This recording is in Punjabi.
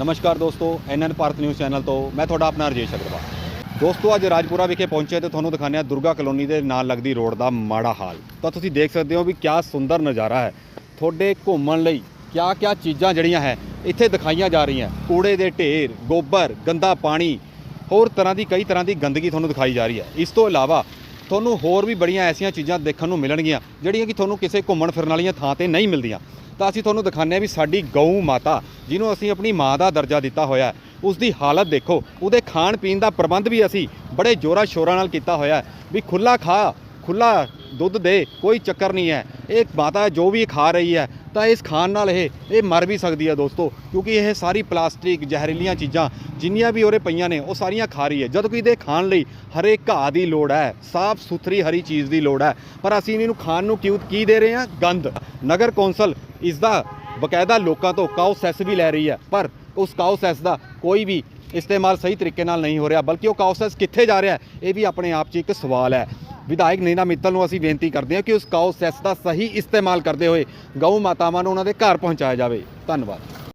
ਨਮਸਕਾਰ ਦੋਸਤੋ ਐਨਐਨ ਭਾਰਤ ਨਿਊਜ਼ ਚੈਨਲ ਤੋਂ ਮੈਂ ਤੁਹਾਡਾ ਆਪਣਾ ਰਜੇਸ਼ ਅਗਰਵਾਲ। ਦੋਸਤੋ, ਅੱਜ ਰਾਜਪੁਰਾ ਵਿਖੇ ਪਹੁੰਚੇ ਤੇ ਤੁਹਾਨੂੰ ਦਿਖਾਉਂਦੇ ਹਾਂ ਦੁਰਗਾ ਕਲੋਨੀ ਦੇ ਨਾਲ ਲੱਗਦੀ ਰੋਡ ਦਾ ਮਾੜਾ ਹਾਲ। ਤਾਂ ਤੁਸੀਂ ਦੇਖ ਸਕਦੇ ਹੋ ਵੀ ਕਿਆ ਸੁੰਦਰ ਨਜ਼ਾਰਾ ਹੈ। ਤੁਹਾਡੇ ਘੁੰਮਣ ਲਈ ਕਿਆ ਕਿਆ ਚੀਜ਼ਾਂ ਜਿਹੜੀਆਂ ਹੈ, ਇੱਥੇ ਦਿਖਾਈਆਂ ਜਾ ਰਹੀਆਂ ਕੂੜੇ ਦੇ ਢੇਰ, ਗੋਬਰ, ਗੰਦਾ ਪਾਣੀ, ਹੋਰ ਤਰ੍ਹਾਂ ਦੀ, ਕਈ ਤਰ੍ਹਾਂ ਦੀ ਗੰਦਗੀ ਤੁਹਾਨੂੰ ਦਿਖਾਈ ਜਾ ਰਹੀ ਹੈ। ਇਸ ਤੋਂ ਇਲਾਵਾ ਤੁਹਾਨੂੰ ਹੋਰ ਵੀ ਬੜੀਆਂ ਐਸੀਆਂ ਚੀਜ਼ਾਂ ਦੇਖਣ ਨੂੰ ਮਿਲਣਗੀਆਂ, ਜਿਹੜੀਆਂ ਕਿ ਤੁਹਾਨੂੰ ਕਿਸੇ ਘੁੰਮਣ ਫਿਰਨ ਵਾਲੀਆਂ ਥਾਂ ਤੇ ਨਹੀਂ ਮਿਲਦੀਆਂ। ਤਾਂ ਅਸੀਂ ਤੁਹਾਨੂੰ ਦਿਖਾਉਂਦੇ ਹਾਂ ਵੀ ਸਾਡੀ ਗਊ ਮਾਤਾ, ਜਿਹਨੂੰ ਅਸੀਂ ਆਪਣੀ ਮਾਂ ਦਾ ਦਰਜਾ ਦਿੱਤਾ ਹੋਇਆ ਹੈ ਉਸ ਦੀ ਹਾਲਤ ਦੇਖੋ, ਉਹਦੇ ਖਾਣ ਪੀਣ ਦਾ ਪ੍ਰਬੰਧ ਵੀ ਅਸੀਂ ਬੜੇ ਜੋਰਾ ਸ਼ੋਰਾਂ ਨਾਲ ਕੀਤਾ ਹੋਇਆ ਵੀ ਖੁੱਲਾ ਖਾ ਖੁੱਲਾ ਦੁੱਧ ਦੇ ਕੋਈ ਚੱਕਰ ਨਹੀਂ ਹੈ। ਇਹ ਮਾਤਾ ਜੋ ਵੀ ਖਾ ਰਹੀ ਹੈ ਤਾਂ ਇਸ ਖਾਣ ਨਾਲ ਇਹ ਇਹ ਮਰ ਵੀ ਸਕਦੀ ਹੈ ਦੋਸਤੋ, ਕਿਉਂਕਿ ਇਹ ਸਾਰੀ ਪਲਾਸਟਿਕ, ਜ਼ਹਿਰੀਲੀਆਂ ਚੀਜ਼ਾਂ ਜਿੰਨੀਆਂ ਵੀ ਉਹਰੇ ਪਈਆਂ ਨੇ, ਉਹ ਸਾਰੀਆਂ ਖਾ ਰਹੀ ਹੈ। ਜਦੋਂ ਕਿ ਇਹਦੇ ਖਾਣ ਲਈ ਹਰੇ ਘਾਹ ਦੀ ਲੋੜ ਹੈ ਸਾਫ਼ ਸੁਥਰੀ ਹਰੀ ਚੀਜ਼ ਦੀ ਲੋੜ ਹੈ। ਪਰ ਅਸੀਂ ਇਹਨੂੰ ਖਾਣ ਨੂੰ ਕਿਉਂ, ਕੀ ਦੇ ਰਹੇ ਹਾਂ? ਗੰਦ ਨਗਰ ਕੌਂਸਲ ਇਸ ਦਾ ਬਕਾਇਦਾ ਲੋਕਾਂ ਤੋਂ ਕਾਉ ਸੈਸ ਵੀ ਲੈ ਰਹੀ ਹੈ, ਪਰ ਉਸ ਕਾਉ ਸੈਸ ਦਾ ਕੋਈ ਵੀ ਇਸਤੇਮਾਲ ਸਹੀ ਤਰੀਕੇ ਨਾਲ ਨਹੀਂ ਹੋ ਰਿਹਾ, ਬਲਕਿ ਉਹ ਕਾਉ ਸੈਸ ਕਿੱਥੇ ਜਾ ਰਿਹਾ ਇਹ ਵੀ ਆਪਣੇ ਆਪ 'ਚ ਇੱਕ ਸਵਾਲ ਹੈ। ਵਿਧਾਇਕ ਨੀਨਾ ਮਿੱਤਲ ਨੂੰ ਅਸੀਂ ਬੇਨਤੀ ਕਰਦੇ ਹਾਂ ਕਿ ਉਸ ਕਾਉ ਸੈਸ ਦਾ ਸਹੀ ਇਸਤੇਮਾਲ ਕਰਦੇ ਹੋਏ ਗਊ ਮਾਤਾਵਾਂ ਨੂੰ ਉਹਨਾਂ ਦੇ ਘਰ ਪਹੁੰਚਾਇਆ ਜਾਵੇ। ਧੰਨਵਾਦ।